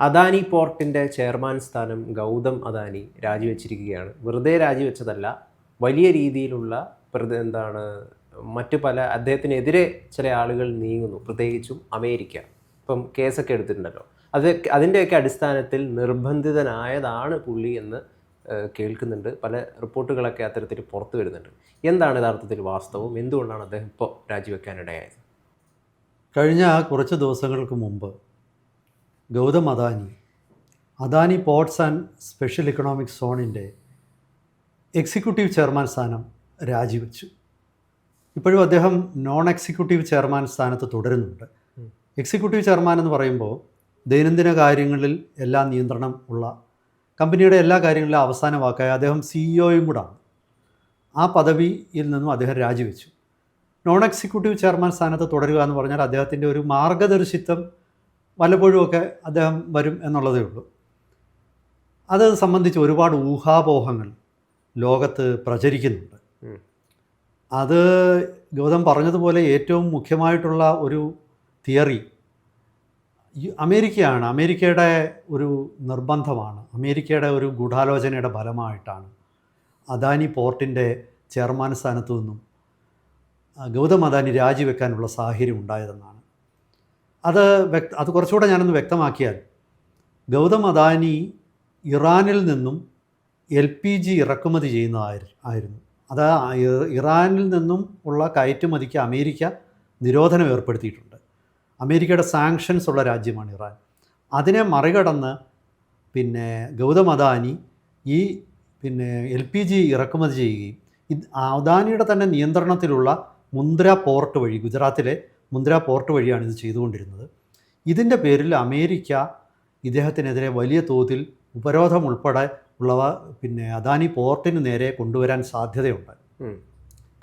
അദാനി പോർട്ടിന്റെ ചെയർമാൻ സ്ഥാനം ഗൗതം അദാനി രാജിവെച്ചിരിക്കുകയാണ്. വെറുതെ രാജിവെച്ചതല്ല വലിയ രീതിയിലുള്ള പ്രതി എന്താണ് മറ്റു പല അദ്ദേഹത്തിനെതിരെ ചില ആളുകൾ നീങ്ങുന്നു പ്രത്യേകിച്ചും അമേരിക്ക. ഇപ്പം കേസൊക്കെ എടുത്തിട്ടുണ്ടല്ലോ. അത് അതിന്റെയൊക്കെ അടിസ്ഥാനത്തിൽ നിർബന്ധിതനായതാണ് പുള്ളി എന്ന് കേൾക്കുന്നുണ്ട്. പല റിപ്പോർട്ടുകളൊക്കെ അത്തരത്തിൽ പുറത്തു വരുന്നുണ്ട്. എന്താണ് യഥാർത്ഥത്തിൽ വാസ്തവം? എന്തുകൊണ്ടാണ് അദ്ദേഹം ഇപ്പോൾ രാജിവെക്കാനിടയായത്? കഴിഞ്ഞ കുറച്ച് ദിവസങ്ങൾക്ക് മുമ്പ് Gautam Adani. Adani ports and special economic സോണിന്റെ എക്സിക്യൂട്ടീവ് ചെയർമാൻ സ്ഥാനം രാജിവെച്ചു. ഇപ്പോഴും അദ്ദേഹം നോൺ എക്സിക്യൂട്ടീവ് ചെയർമാൻ സ്ഥാനത്ത് തുടരുന്നുണ്ട്. എക്സിക്യൂട്ടീവ് ചെയർമാൻ എന്ന് പറയുമ്പോൾ ദൈനംദിന കാര്യങ്ങളിൽ എല്ലാ നിയന്ത്രണം ഉള്ള കമ്പനിയുടെ എല്ലാ കാര്യങ്ങളിലും അവസാന വാക്കായ അദ്ദേഹം സിഇഒയും കൂടാണ് ആ പദവിയിൽ നിന്നും അദ്ദേഹം രാജിവെച്ചു. നോൺ എക്സിക്യൂട്ടീവ് ചെയർമാൻ സ്ഥാനത്ത് തുടരുക എന്ന് പറഞ്ഞാൽ അദ്ദേഹത്തിന്റെ ഒരു മാർഗദർശിത്വം വല്ലപ്പോഴുമൊക്കെ അദ്ദേഹം വരും എന്നുള്ളതേ ഉള്ളൂ. അത് സംബന്ധിച്ച് ഒരുപാട് ഊഹാപോഹങ്ങൾ ലോകത്ത് പ്രചരിക്കുന്നുണ്ട്. അത് ഗൗതം പറഞ്ഞതുപോലെ ഏറ്റവും മുഖ്യമായിട്ടുള്ള ഒരു തിയറി അമേരിക്കയാണ്. അമേരിക്കയുടെ ഒരു നിർബന്ധമാണ്. അമേരിക്കയുടെ ഒരു ഗൂഢാലോചനയുടെ ഫലമായിട്ടാണ് അദാനി പോർട്ടിന്റെ ചെയർമാൻ സ്ഥാനത്തു നിന്നും ഗൗതം അദാനി രാജിവെക്കാനുള്ള സാഹചര്യം ഉണ്ടായതെന്നാണ് അത് വ്യക്ത അത് കുറച്ചുകൂടെ ഞാനൊന്ന് വ്യക്തമാക്കിയാൽ ഗൗതം അദാനി ഇറാനിൽ നിന്നും എൽ പി ജി ഇറക്കുമതി ചെയ്യുന്നതായിരുന്നു അത് ഇറാനിൽ നിന്നും ഉള്ള കയറ്റുമതിക്ക് അമേരിക്ക നിരോധനം ഏർപ്പെടുത്തിയിട്ടുണ്ട്. അമേരിക്കയുടെ സാങ്ഷൻസ് ഉള്ള രാജ്യമാണ് ഇറാൻ. അതിനെ മറികടന്ന് പിന്നെ ഗൗതം അദാനി ഈ പിന്നെ എൽ പി ജി ഇറക്കുമതി ചെയ്യുകയും അദാനിയുടെ തന്നെ നിയന്ത്രണത്തിലുള്ള മുന്ദ്ര പോർട്ട് വഴി ഗുജറാത്തിലെ മുന്ദ്ര പോർട്ട് വഴിയാണ് ഇത് ചെയ്തുകൊണ്ടിരുന്നത്. ഇതിന്റെ പേരിൽ അമേരിക്ക ഇദ്ദേഹത്തിനെതിരെ വലിയ തോതിൽ ഉപരോധം ഉൾപ്പെടെ ഉള്ളവ പിന്നെ അദാനി പോർട്ടിന് നേരെ കൊണ്ടുവരാൻ സാധ്യതയുണ്ട്.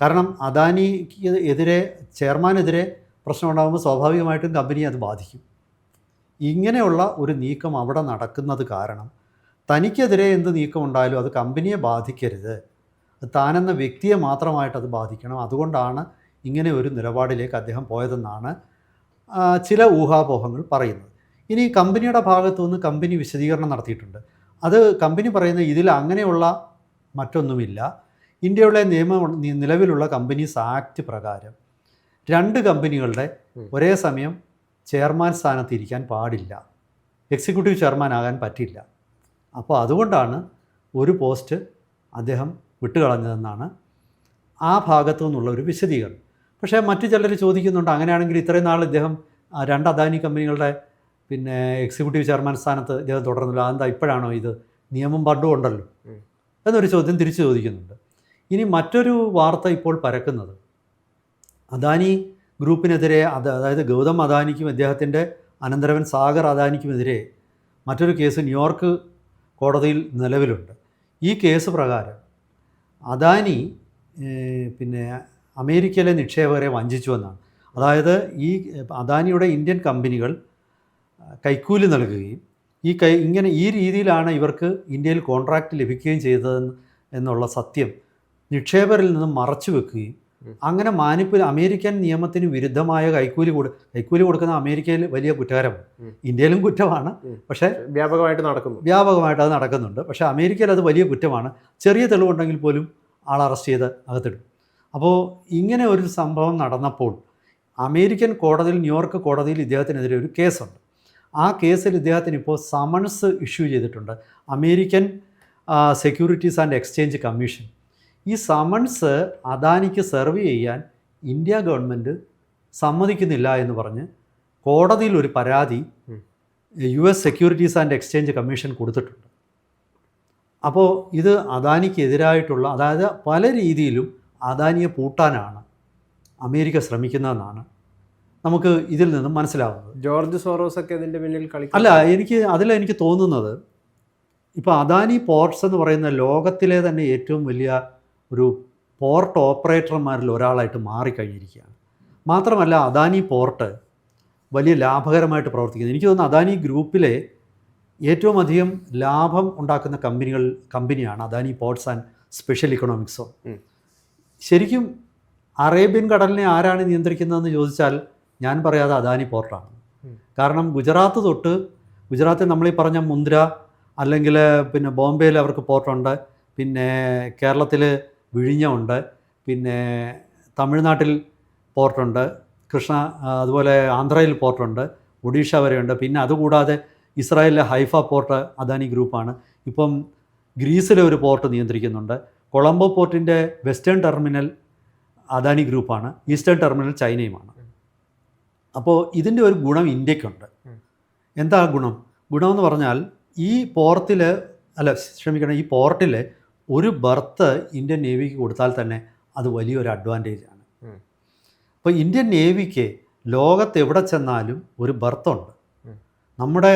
കാരണം അദാനിക്ക് എതിരെ ചെയർമാനെതിരെ പ്രശ്നമുണ്ടാകുമ്പോൾ സ്വാഭാവികമായിട്ടും കമ്പനിയെ അത് ബാധിക്കും. ഇങ്ങനെയുള്ള ഒരു നീക്കം അവിടെ നടക്കുന്നത് കാരണം തനിക്കെതിരെ എന്ത് നീക്കം ഉണ്ടായാലും അത് കമ്പനിയെ ബാധിക്കരുത്. താനെന്ന വ്യക്തിയെ മാത്രമായിട്ട് അത് ബാധിക്കണം. അതുകൊണ്ടാണ് ഇങ്ങനെ ഒരു നിലപാടിലേക്ക് അദ്ദേഹം പോയതെന്നാണ് ചില ഊഹാപോഹങ്ങൾ പറയുന്നത്. ഇനി കമ്പനിയുടെ ഭാഗത്തു നിന്ന് കമ്പനി വിശദീകരണം നടത്തിയിട്ടുണ്ട്. അത് കമ്പനി പറയുന്ന ഇതിൽ അങ്ങനെയുള്ള മറ്റൊന്നുമില്ല. ഇന്ത്യയുടെ നിയമ നിലവിലുള്ള കമ്പനീസ് ആക്ട് പ്രകാരം രണ്ട് കമ്പനികളുടെ ഒരേ സമയം ചെയർമാൻ സ്ഥാനത്ത് ഇരിക്കാൻ പാടില്ല. എക്സിക്യൂട്ടീവ് ചെയർമാൻ ആകാൻ പറ്റില്ല. അപ്പോൾ അതുകൊണ്ടാണ് ഒരു പോസ്റ്റ് അദ്ദേഹം വിട്ടുകളഞ്ഞതെന്നാണ് ആ ഭാഗത്തു നിന്നുള്ള ഒരു വിശദീകരണം. പക്ഷേ മറ്റു ചിലർ ചോദിക്കുന്നുണ്ട് അങ്ങനെയാണെങ്കിൽ ഇത്രയും നാൾ ഇദ്ദേഹം രണ്ട് അദാനി കമ്പനികളുടെ പിന്നെ എക്സിക്യൂട്ടീവ് ചെയർമാൻ സ്ഥാനത്ത് ഇദ്ദേഹം തുടർന്നില്ല. അതെന്താ ഇപ്പോഴാണോ ഇത്? നിയമം പണ്ടും ഉണ്ടല്ലോ. എന്നൊരു ചോദ്യം തിരിച്ചു ചോദിക്കുന്നുണ്ട്. ഇനി മറ്റൊരു വാർത്ത ഇപ്പോൾ പരക്കുന്നത്. അദാനി ഗ്രൂപ്പിനെതിരെ അത് അതായത് ഗൗതം അദാനിക്കും അദ്ദേഹത്തിന്റെ അനന്തരവൻ സാഗർ അദാനിക്കുമെതിരെ മറ്റൊരു കേസ് ന്യൂയോർക്ക് കോടതിയിൽ നിലവിലുണ്ട്. ഈ കേസ് പ്രകാരം അദാനി പിന്നെ അമേരിക്കയിലെ നിക്ഷേപകരെ വഞ്ചിച്ചുവെന്നാണ് അതായത് ഈ അദാനിയുടെ ഇന്ത്യൻ കമ്പനികൾ കൈക്കൂലി നൽകുകയും ഈ കൈ ഇങ്ങനെ ഈ രീതിയിലാണ് ഇവർക്ക് ഇന്ത്യയിൽ കോൺട്രാക്റ്റ് ലഭിക്കുകയും ചെയ്തത് എന്നുള്ള സത്യം നിക്ഷേപകരിൽ നിന്നും മറച്ചു വെക്കുകയും അങ്ങനെ മാനിപ്പുല അമേരിക്കൻ നിയമത്തിന് വിരുദ്ധമായ കൈക്കൂലി കൊടു കൈക്കൂലി കൊടുക്കുന്ന അമേരിക്കയിൽ വലിയ കുറ്റകരമാണ്. ഇന്ത്യയിലും കുറ്റമാണ്. പക്ഷേ വ്യാപകമായിട്ട് നടക്കുന്നു. വ്യാപകമായിട്ട് അത് നടക്കുന്നുണ്ട്. പക്ഷേ അമേരിക്കയിൽ അത് വലിയ കുറ്റമാണ്. ചെറിയ തെളിവുണ്ടെങ്കിൽ പോലും ആൾ അറസ്റ്റ് ചെയ്ത് അകത്തിടും. അപ്പോൾ ഇങ്ങനെ ഒരു സംഭവം നടന്നപ്പോൾ അമേരിക്കൻ കോടതിയിൽ ന്യൂയോർക്ക് കോടതിയിൽ ഇദ്ദേഹത്തിനെതിരെ ഒരു കേസുണ്ട്. ആ കേസിൽ ഇദ്ദേഹത്തിന് ഇപ്പോൾ സമൺസ് ഇഷ്യൂ ചെയ്തിട്ടുണ്ട്. American securities and exchange commission. ഈ സമൺസ് അദാനിക്ക് സെർവ് ചെയ്യാൻ ഇന്ത്യ ഗവൺമെന്റ് സമ്മതിക്കുന്നില്ല എന്ന് പറഞ്ഞ് കോടതിയിൽ ഒരു പരാതി. U S securities and exchange commission കൊടുത്തിട്ടുണ്ട്. അപ്പോൾ ഇത് അദാനിക്ക് എതിരായിട്ടുള്ള അതായത് പല രീതിയിലും അദാനിയെ പൂട്ടാനാണ് അമേരിക്ക ശ്രമിക്കുന്നതെന്നാണ് നമുക്ക് ഇതിൽ നിന്നും മനസ്സിലാവുന്നത്. ജോർജ് സോറോസ് ഒക്കെ ഇതിന്റെ പിന്നിൽ കളി അല്ല എനിക്ക് അതിൽ എനിക്ക് തോന്നുന്നത് ഇപ്പോൾ അദാനി പോർട്സ് എന്ന് പറയുന്ന ലോകത്തിലെ തന്നെ ഏറ്റവും വലിയ ഒരു പോർട്ട് ഓപ്പറേറ്റർമാരിൽ ഒരാളായിട്ട് മാറിക്കഴിഞ്ഞിരിക്കുകയാണ്. മാത്രമല്ല അദാനി പോർട്ട് വലിയ ലാഭകരമായിട്ട് പ്രവർത്തിക്കുന്നത് എനിക്ക് തോന്നുന്നു അദാനി ഗ്രൂപ്പിലെ ഏറ്റവും അധികം ലാഭം ഉണ്ടാക്കുന്ന കമ്പനികൾ കമ്പനിയാണ് Adani ports and special economic zone ഉം. ശരിക്കും അറേബ്യൻ കടലിനെ ആരാണ് നിയന്ത്രിക്കുന്നതെന്ന് ചോദിച്ചാൽ ഞാൻ പറയാതെ അദാനി പോർട്ടാണ്. കാരണം ഗുജറാത്ത് തൊട്ട് ഗുജറാത്തിൽ നമ്മൾ ഈ പറഞ്ഞ മുന്ദ്ര അല്ലെങ്കിൽ പിന്നെ ബോംബെയിൽ അവർക്ക് പോർട്ടുണ്ട് പിന്നെ കേരളത്തിൽ വിഴിഞ്ഞമുണ്ട് പിന്നെ തമിഴ്നാട്ടിൽ പോർട്ടുണ്ട് കൃഷ്ണ അതുപോലെ ആന്ധ്രയിൽ പോർട്ടുണ്ട് ഒഡീഷ വരെയുണ്ട്. പിന്നെ അതുകൂടാതെ ഇസ്രായേലിലെ ഹൈഫ പോർട്ട് അദാനി ഗ്രൂപ്പാണ്. ഇപ്പം ഗ്രീസിലെ ഒരു പോർട്ട് നിയന്ത്രിക്കുന്നുണ്ട്. കൊളംബോ പോർട്ടിന്റെ വെസ്റ്റേൺ ടെർമിനൽ അദാനി ഗ്രൂപ്പാണ് ഈസ്റ്റേൺ ടെർമിനൽ ചൈനയുമാണ്. അപ്പോൾ ഇതിന്റെ ഒരു ഗുണം ഇന്ത്യക്കുണ്ട്. എന്താ ഗുണം? ഗുണമെന്ന് പറഞ്ഞാൽ ഈ പോർട്ടിൽ അല്ല ശ്രമിക്കണം ഈ പോർട്ടിൽ ഒരു ബർത്ത് ഇന്ത്യൻ നേവിക്ക് കൊടുത്താൽ തന്നെ അത് വലിയൊരു അഡ്വാന്റേജ് ആണ് അപ്പോൾ ഇന്ത്യൻ നേവിക്ക് ലോകത്ത് എവിടെ ചെന്നാലും ഒരു ബർത്തുണ്ട്. നമ്മുടെ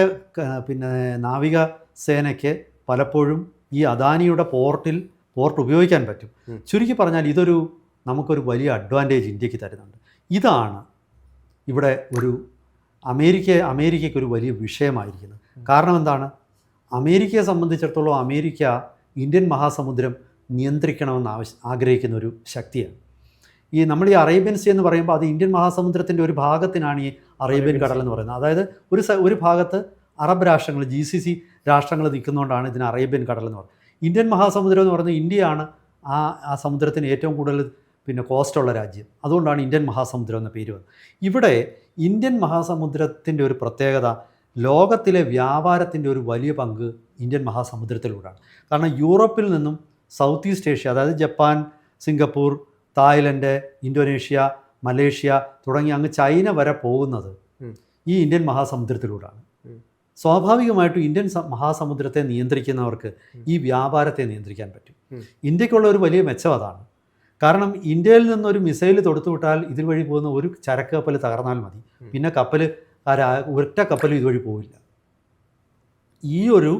പിന്നെ നാവിക സേനയ്ക്ക് പലപ്പോഴും ഈ അദാനിയുടെ പോർട്ടിൽ പോർട്ട് ഉപയോഗിക്കാൻ പറ്റും. ചുരുക്കി പറഞ്ഞാൽ ഇതൊരു നമുക്കൊരു വലിയ അഡ്വാന്റേജ് ഇന്ത്യയ്ക്ക് തരുന്നുണ്ട്. ഇതാണ് ഇവിടെ ഒരു അമേരിക്ക അമേരിക്കയ്ക്ക് ഒരു വലിയ വിഷയമായിരിക്കുന്നത്. കാരണം എന്താണ്? അമേരിക്കയെ സംബന്ധിച്ചിടത്തോളം അമേരിക്ക ഇന്ത്യൻ മഹാസമുദ്രം നിയന്ത്രിക്കണമെന്ന് ആവശ്യ ആഗ്രഹിക്കുന്ന ഒരു ശക്തിയാണ്. ഈ നമ്മൾ ഈ അറേബ്യൻ സീ എന്ന് പറയുമ്പോൾ അത് ഇന്ത്യൻ മഹാസമുദ്രത്തിന്റെ ഒരു ഭാഗത്തിനാണ് ഈ അറേബ്യൻ കടൽ എന്ന് പറയുന്നത്. അതായത് ഒരു ഒരു ഭാഗത്ത് അറബ് രാഷ്ട്രങ്ങൾ ജി സി സി രാഷ്ട്രങ്ങൾ നിൽക്കുന്നതുകൊണ്ടാണ് ഇതിന് അറേബ്യൻ കടൽ എന്ന് പറയുന്നത്. ഇന്ത്യൻ മഹാസമുദ്രം എന്ന് പറയുന്നത് ഇന്ത്യയാണ് ആ ആ സമുദ്രത്തിന് ഏറ്റവും കൂടുതൽ പിന്നെ കോസ്റ്റുള്ള രാജ്യം. അതുകൊണ്ടാണ് ഇന്ത്യൻ മഹാസമുദ്രം എന്ന പേര് വന്നത്. ഇവിടെ ഇന്ത്യൻ മഹാസമുദ്രത്തിന്റെ ഒരു പ്രത്യേകത ലോകത്തിലെ വ്യാപാരത്തിന്റെ ഒരു വലിയ പങ്ക് ഇന്ത്യൻ മഹാസമുദ്രത്തിലൂടെയാണ് കാരണം യൂറോപ്പിൽ നിന്നും സൗത്ത് ഈസ്റ്റ് ഏഷ്യ അതായത് Japan Singapore Thailand Indonesia Malaysia തുടങ്ങി അങ്ങ് ചൈന വരെ പോകുന്നത് ഈ ഇന്ത്യൻ മഹാസമുദ്രത്തിലൂടെയാണ്. സ്വാഭാവികമായിട്ടും ഇന്ത്യൻ മഹാസമുദ്രത്തെ നിയന്ത്രിക്കുന്നവർക്ക് ഈ വ്യാപാരത്തെ നിയന്ത്രിക്കാൻ പറ്റും. ഇന്ത്യക്കുള്ള ഒരു വലിയ മെച്ചം അതാണ്. കാരണം ഇന്ത്യയിൽ നിന്നൊരു മിസൈൽ തൊടുത്തുവിട്ടാൽ ഇതുവഴി പോകുന്ന ഒരു ചരക്ക് കപ്പൽ തകർന്നാൽ മതി. പിന്നെ കപ്പൽ ഒറ്റ കപ്പലും ഇതുവഴി പോവില്ല. ഈ ഒരു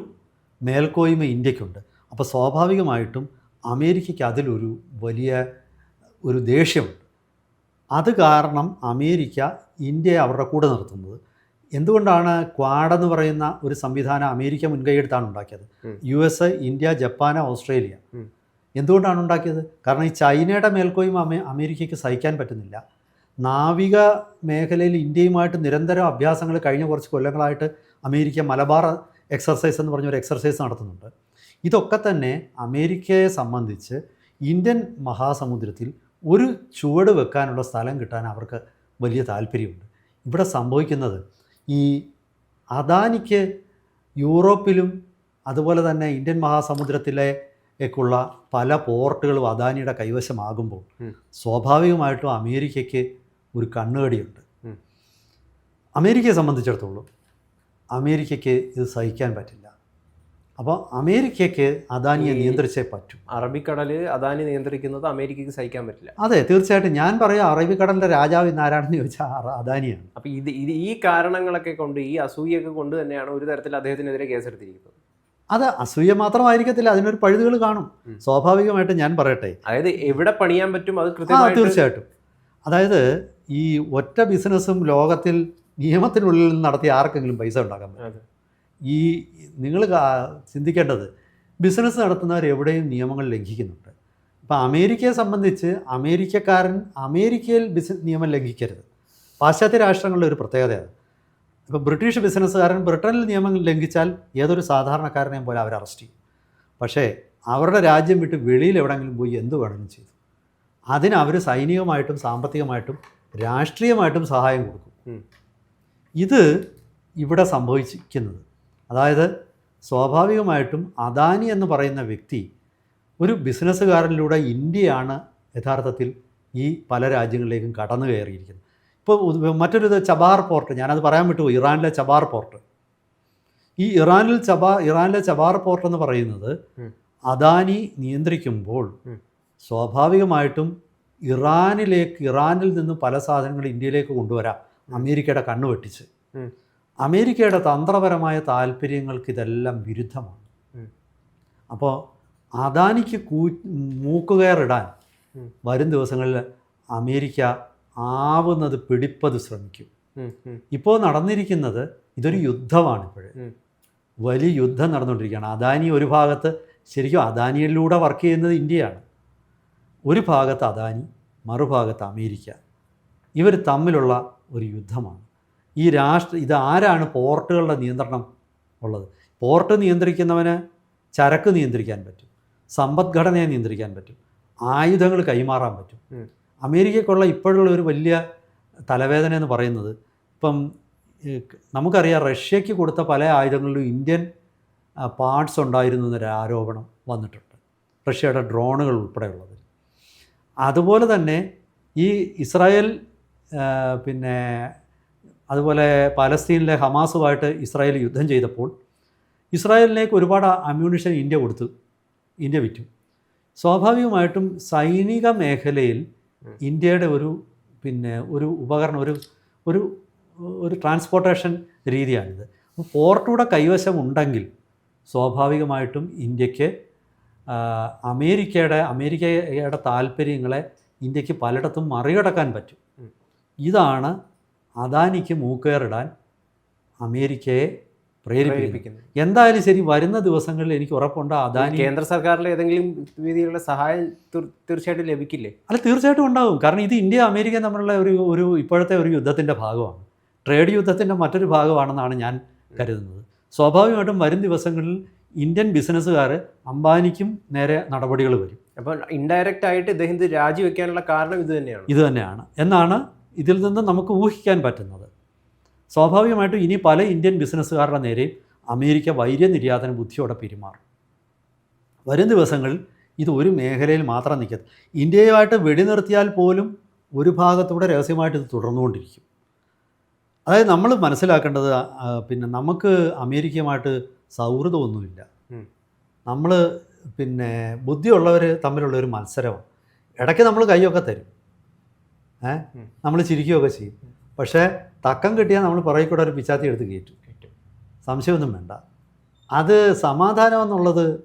മേൽക്കോയ്മ ഇന്ത്യക്കുണ്ട്. അപ്പോൾ സ്വാഭാവികമായിട്ടും അമേരിക്കയ്ക്ക് അതിലൊരു വലിയ ഒരു ദേഷ്യമുണ്ട്. അത് കാരണം അമേരിക്ക ഇന്ത്യയെ അവരുടെ കൂടെ നിർത്തുന്നത് എന്തുകൊണ്ടാണ് ക്വാഡ് എന്ന് പറയുന്ന ഒരു സംവിധാനം അമേരിക്ക മുൻകൈയെടുത്താണ് ഉണ്ടാക്കിയത്. U S India Japan Australia. എന്തുകൊണ്ടാണ് ഉണ്ടാക്കിയത്? കാരണം ഈ ചൈനയുടെ മേൽക്കോയ്മ അമേ അമേരിക്കയ്ക്ക് സഹിക്കാൻ പറ്റുന്നില്ല. നാവിക മേഖലയിൽ ഇന്ത്യയുമായിട്ട് നിരന്തരം അഭ്യാസങ്ങൾ കഴിഞ്ഞ കുറച്ച് കൊല്ലങ്ങളായിട്ട് അമേരിക്ക മലബാർ എക്സർസൈസ് എന്ന് പറഞ്ഞൊരു എക്സർസൈസ് നടത്തുന്നുണ്ട്. ഇതൊക്കെ തന്നെ അമേരിക്കയെ സംബന്ധിച്ച് ഇന്ത്യൻ മഹാസമുദ്രത്തിൽ ഒരു ചുവട് വെക്കാനുള്ള സ്ഥലം കിട്ടാൻ അവർക്ക് വലിയ താല്പര്യമുണ്ട്. ഇവിടെ സംഭവിക്കുന്നത് ഈ അദാനിക്ക് യൂറോപ്പിലും അതുപോലെ തന്നെ ഇന്ത്യൻ മഹാസമുദ്രത്തിലെ ക്കുള്ള പല പോർട്ടുകളും അദാനിയുടെ കൈവശമാകുമ്പോൾ. സ്വാഭാവികമായിട്ടും അമേരിക്കയ്ക്ക് ഒരു കണ്ണുകടിയുണ്ട്. അമേരിക്കയെ സംബന്ധിച്ചിടത്തോളം അമേരിക്കയ്ക്ക് ഇത് സഹിക്കാൻ പറ്റില്ല അപ്പോൾ അമേരിക്കയ്ക്ക് അദാനിയെ നിയന്ത്രിച്ചേ പറ്റും. അറബിക്കടൽ അദാനി നിയന്ത്രിക്കുന്നത് അമേരിക്കയ്ക്ക് സഹിക്കാൻ പറ്റില്ല. അതെ തീർച്ചയായിട്ടും. ഞാൻ പറയാം അറബിക്കടലിന്റെ രാജാവ് ഇന്നാരാണെന്ന് ചോദിച്ചാൽ അദാനിയാണ്. അപ്പോൾ ഇത് ഇത് ഈ കാരണങ്ങളൊക്കെ കൊണ്ട് ഈ അസൂയൊക്കെ കൊണ്ട് തന്നെയാണ് ഒരു തരത്തിൽ അദ്ദേഹത്തിനെതിരെ കേസെടുത്തിരിക്കുന്നത്. അത് അസൂയ മാത്രമായിരിക്കത്തില്ല അതിനൊരു പഴുതുകൾ കാണും. സ്വാഭാവികമായിട്ടും ഞാൻ പറയട്ടെ. അതായത് എവിടെ പണിയാൻ പറ്റും അത് കൃത്യമായി തീർച്ചയായിട്ടും. അതായത് ഈ ഒറ്റ ബിസിനസ്സും ലോകത്തിൽ നിയമത്തിനുള്ളിൽ നടത്തി ആർക്കെങ്കിലും പൈസ ഉണ്ടാക്കാൻ പറ്റും. ഈ നിങ്ങൾ ചിന്തിക്കേണ്ടത് ബിസിനസ് നടത്തുന്നവർ എവിടെയും നിയമങ്ങൾ ലംഘിക്കുന്നുണ്ട്. അപ്പോൾ അമേരിക്കയെ സംബന്ധിച്ച് അമേരിക്കക്കാരൻ അമേരിക്കയിൽ ബിസിനസ് നിയമം ലംഘിക്കരുത്. പാശ്ചാത്യ രാഷ്ട്രങ്ങളുടെ ഒരു പ്രത്യേകതയാണ്. ഇപ്പോൾ ബ്രിട്ടീഷ് ബിസിനസ്സുകാരൻ ബ്രിട്ടനിൽ നിയമം ലംഘിച്ചാൽ ഏതൊരു സാധാരണക്കാരനെയും പോലെ അവർ അറസ്റ്റ് ചെയ്യും. പക്ഷേ അവരുടെ രാജ്യം വിട്ട് വെളിയിൽ എവിടെയെങ്കിലും പോയി എന്ത് വേണമെങ്കിലും ചെയ്തു. അതിന് അവർ സൈനികമായിട്ടും സാമ്പത്തികമായിട്ടും രാഷ്ട്രീയമായിട്ടും സഹായം കൊടുക്കും. ഇത് ഇവിടെ സംഭവിച്ചിരിക്കുന്നത് അതായത് സ്വാഭാവികമായിട്ടും അദാനി എന്ന് പറയുന്ന വ്യക്തി ഒരു ബിസിനസ്സുകാരനിലൂടെ ഇന്ത്യയാണ് യഥാർത്ഥത്തിൽ ഈ പല രാജ്യങ്ങളിലേക്കും കടന്നു കയറിയിരിക്കുന്നത്. ഇപ്പോൾ മറ്റൊരു ചബാർ പോർട്ട് ഞാനത് പറയാൻ വിട്ടുപോയി ഇറാനിലെ ചബാർ പോർട്ട്. ഈ ഇറാനിൽ ചബാ ഇറാനിലെ ചബാർ പോർട്ട് എന്ന് പറയുന്നത്. അദാനി നിയന്ത്രിക്കുമ്പോൾ സ്വാഭാവികമായിട്ടും ഇറാനിലേക്ക് ഇറാനിൽ നിന്ന് പല സാധനങ്ങൾ ഇന്ത്യയിലേക്ക് കൊണ്ടുവരാം. അമേരിക്കയുടെ കണ്ണു വെട്ടിച്ച്. അമേരിക്കയുടെ തന്ത്രപരമായ താല്പര്യങ്ങൾക്ക് ഇതെല്ലാം വിരുദ്ധമാണ് അപ്പോൾ അദാനിക്ക് കൂ മൂക്കുകയറിടാൻ. വരും ദിവസങ്ങളിൽ അമേരിക്ക ആവുന്നത് പിടിപ്പത് ശ്രമിക്കും. ഇപ്പോൾ നടന്നിരിക്കുന്നത് ഇതൊരു യുദ്ധമാണ് ഇപ്പോഴും. വലിയ യുദ്ധം നടന്നുകൊണ്ടിരിക്കുകയാണ്. അദാനി ഒരു ഭാഗത്ത് ശരിക്കും അദാനിയിലൂടെ വർക്ക് ചെയ്യുന്നത് ഇന്ത്യയാണ്. ഒരു ഭാഗത്ത് അദാനി മറുഭാഗത്ത് അമേരിക്ക. ഇവർ തമ്മിലുള്ള ഒരു യുദ്ധമാണ്. ഈ രാഷ്ട്ര ഇത് ആരാണ് പോർട്ടുകളുടെ നിയന്ത്രണം ഉള്ളത്? പോർട്ട് നിയന്ത്രിക്കുന്നവന് ചരക്ക് നിയന്ത്രിക്കാൻ പറ്റും. സമ്പദ്ഘടനയെ നിയന്ത്രിക്കാൻ പറ്റും. ആയുധങ്ങൾ കൈമാറാൻ പറ്റും. അമേരിക്കയ്ക്കുള്ള ഇപ്പോഴുള്ള ഒരു വലിയ തലവേദന എന്ന് പറയുന്നത് ഇപ്പം നമുക്കറിയാം റഷ്യയ്ക്ക് കൊടുത്ത പല ആയുധങ്ങളിലും ഇന്ത്യൻ പാർട്സ് ഉണ്ടായിരുന്നു എന്നൊരു ആരോപണം വന്നിട്ടുണ്ട്. റഷ്യയുടെ ഡ്രോണുകൾ ഉൾപ്പെടെയുള്ളത്. അതുപോലെ തന്നെ ഈ ഇസ്രായേൽ പിന്നെ അതുപോലെ പാലസ്തീനിലെ ഹമാസുമായിട്ട് ഇസ്രായേൽ യുദ്ധം ചെയ്തപ്പോൾ ഇസ്രായേലിലേക്ക് ഒരുപാട് അമ്യൂണിഷൻ ഇന്ത്യ കൊടുത്തു ഇന്ത്യ വിറ്റു. സ്വാഭാവികമായിട്ടും സൈനിക മേഖലയിൽ ഇന്ത്യയുടെ ഒരു പിന്നെ ഒരു ഉപകരണം ഒരു ഒരു ഒരു ട്രാൻസ്പോർട്ടേഷൻ രീതിയാണിത്. അപ്പോൾ പോർട്ടൂടെ കൈവശം ഉണ്ടെങ്കിൽ സ്വാഭാവികമായിട്ടും ഇന്ത്യയ്ക്ക് അമേരിക്കയുടെ അമേരിക്കയുടെ താല്പര്യങ്ങളെ ഇന്ത്യയ്ക്ക് പലയിടത്തും മറികടക്കാൻ പറ്റും. ഇതാണ് അദാനിക്ക് മൂക്കേറിടാൻ അമേരിക്കയെ പ്രേരിപ്പിക്കുന്നത് എന്തായാലും ശരി വരുന്ന ദിവസങ്ങളിൽ എനിക്ക് ഉറപ്പുണ്ട് അദാനി കേന്ദ്ര സർക്കാരിലെ ഏതെങ്കിലും രീതിയിലുള്ള സഹായം തീർ- തീർച്ചയായിട്ടും ലഭിക്കില്ലേ? അല്ല തീർച്ചയായിട്ടും ഉണ്ടാകും. കാരണം ഇത് ഇന്ത്യ അമേരിക്ക തമ്മിലുള്ള ഒരു ഒരു ഇപ്പോഴത്തെ ഒരു യുദ്ധത്തിന്റെ ഭാഗമാണ്. ട്രേഡ് യുദ്ധത്തിന്റെ മറ്റൊരു ഭാഗമാണെന്നാണ് ഞാൻ കരുതുന്നത്. സ്വാഭാവികമായിട്ടും വരും ദിവസങ്ങളിൽ ഇന്ത്യൻ ബിസിനസ്സുകാർ അംബാനിക്കും നേരെ നടപടികൾ വരും. അപ്പോൾ ഇൻഡയറക്റ്റ് ആയിട്ട് ഇദ്ദേഹം ഇത് രാജിവെക്കാനുള്ള കാരണം ഇത് തന്നെയാണ്. ഇത് തന്നെയാണ്. എന്നാണ് ഇതിൽ നിന്ന് നമുക്ക് ഊഹിക്കാൻ പറ്റുന്നത്. സ്വാഭാവികമായിട്ടും ഇനി പല ഇന്ത്യൻ ബിസിനസ്സുകാരുടെ നേരെയും അമേരിക്ക വൈര്യനിര്യാതന ബുദ്ധിയോടെ പെരുമാറും. വരും ദിവസങ്ങളിൽ ഇത് ഒരു മേഖലയിൽ മാത്രം നിൽക്കരുത്. ഇന്ത്യയുമായിട്ട് വെടിനിർത്തിയാൽ പോലും ഒരു ഭാഗത്തൂടെ രഹസ്യമായിട്ട് ഇത് തുടർന്നുകൊണ്ടിരിക്കും. അതായത് നമ്മൾ മനസ്സിലാക്കേണ്ടത് പിന്നെ നമുക്ക് അമേരിക്കയുമായിട്ട് സൗഹൃദമൊന്നുമില്ല. നമ്മൾ പിന്നെ ബുദ്ധിയുള്ളവർ തമ്മിലുള്ള ഒരു മത്സരമാണ്. ഇടയ്ക്ക് നമ്മൾ കൈയൊക്കെ തരും. ഏ? നമ്മൾ ചിരിക്കുകയൊക്കെ ചെയ്യും. പക്ഷേ തക്കം കിട്ടിയാൽ നമ്മൾ പുറകിൽ കൂടെ ഒരു പിച്ചാത്തി എടുത്ത് കയറ്റും. സംശയമൊന്നും വേണ്ട. അത് സമാധാനം എന്നുള്ളത്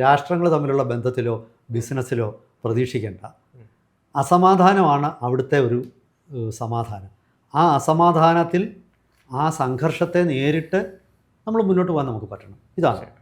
രാഷ്ട്രങ്ങൾ തമ്മിലുള്ള ബന്ധത്തിലോ ബിസിനസ്സിലോ പ്രതീക്ഷിക്കേണ്ട. അസമാധാനമാണ് അവിടുത്തെ ഒരു സമാധാനം. ആ അസമാധാനത്തിൽ ആ സംഘർഷത്തെ നേരിട്ട് നമ്മൾ മുന്നോട്ട് പോകാൻ നമുക്ക് പറ്റണം. ഇതാണ്.